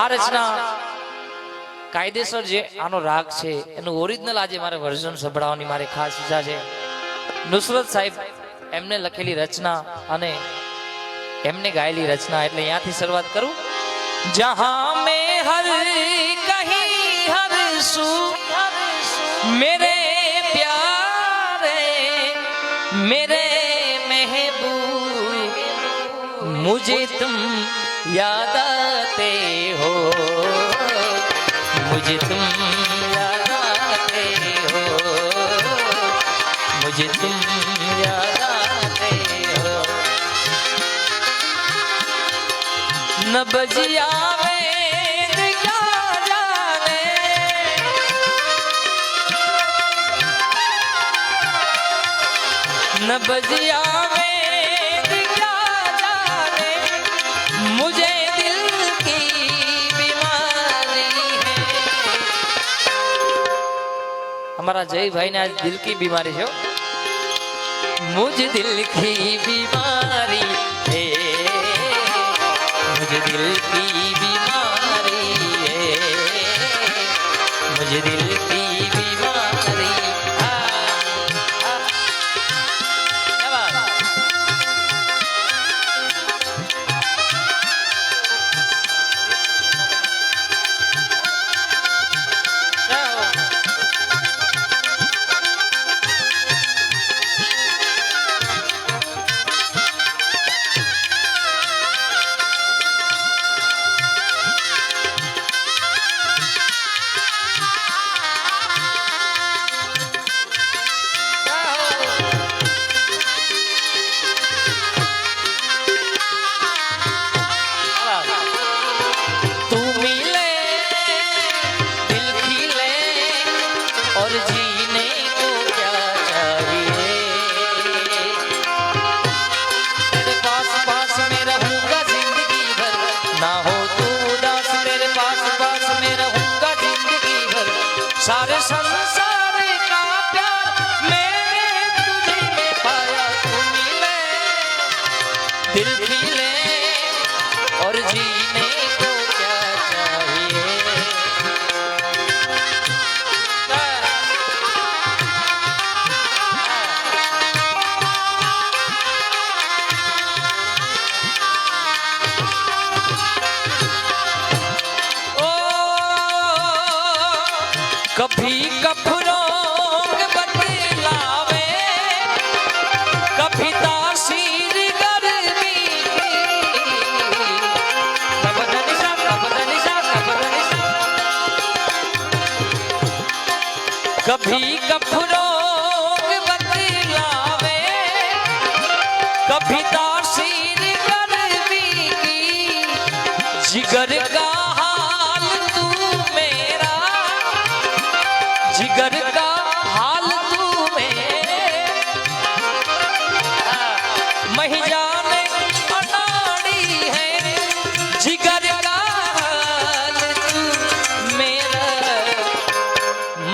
આ રચના કાયદેસર જે આનો રાગ છે, એનું ઓરિજિનલ આજે મારે વર્ઝન સંભળાવવાની મારી ખાસ ઈચ્છા છે. નુસરત સાહેબ એમને લખેલી રચના અને એમને ગાયેલી રચના, એટલે અહીંયાથી શરૂઆત કરું. જહાં મે હર કહી હર સુ મેરે પ્યારે, મેરે મહેબૂબ, મુજે તુમ याद आते हो मुझे तुम याद आते हो मुझे तुम याद आते हो न बजिया वेद क्या जाने न बजिया અમારા જયભાઈ ને આજ દિલકી બીમારી છે મુજ દિલ કી બીમારી.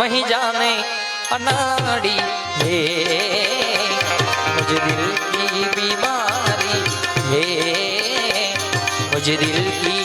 વહી જાને અનાડી હે મુજે દિલ કી બીમારી હે મુજે દિલ કી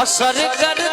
असर करती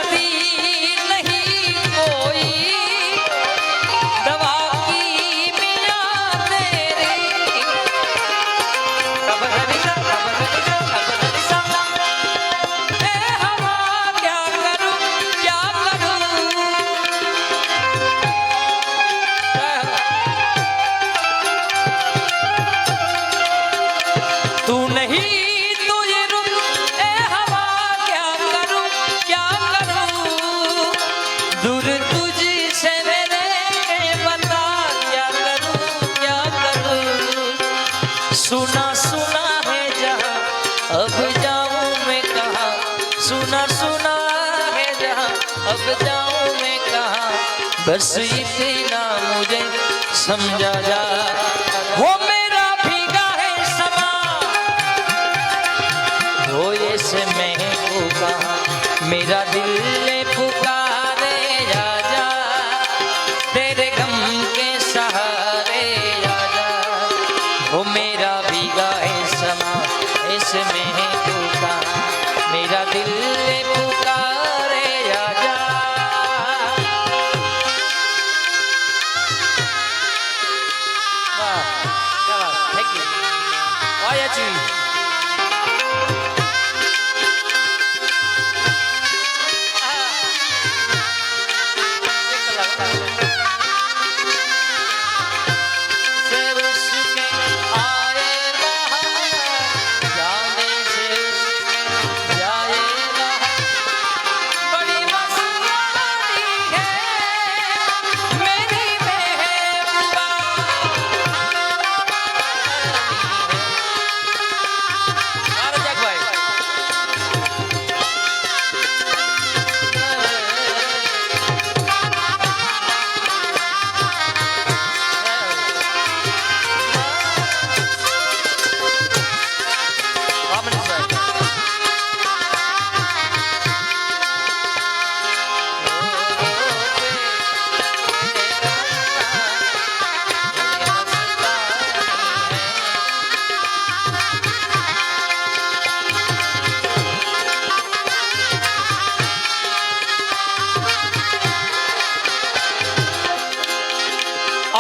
सुना है जहाँ, अब जाऊँ मैं कहा? बस इतना मुझे समझा जा। हो मेरा भीगा है समा। धोए से मैं कहा? मेरा दिल ने पुकारे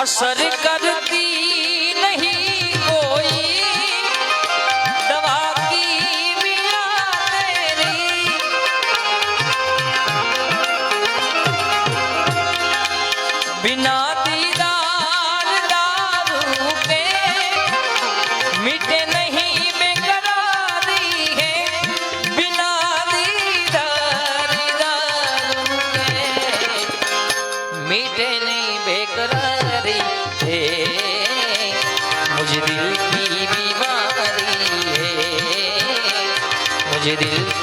અસર કરતી નહીં કોઈ. દવા કી બિના તેરી બિના मीठे नहीं बेकरारी है मुझे दिल की बीमारी है मुझे दिल की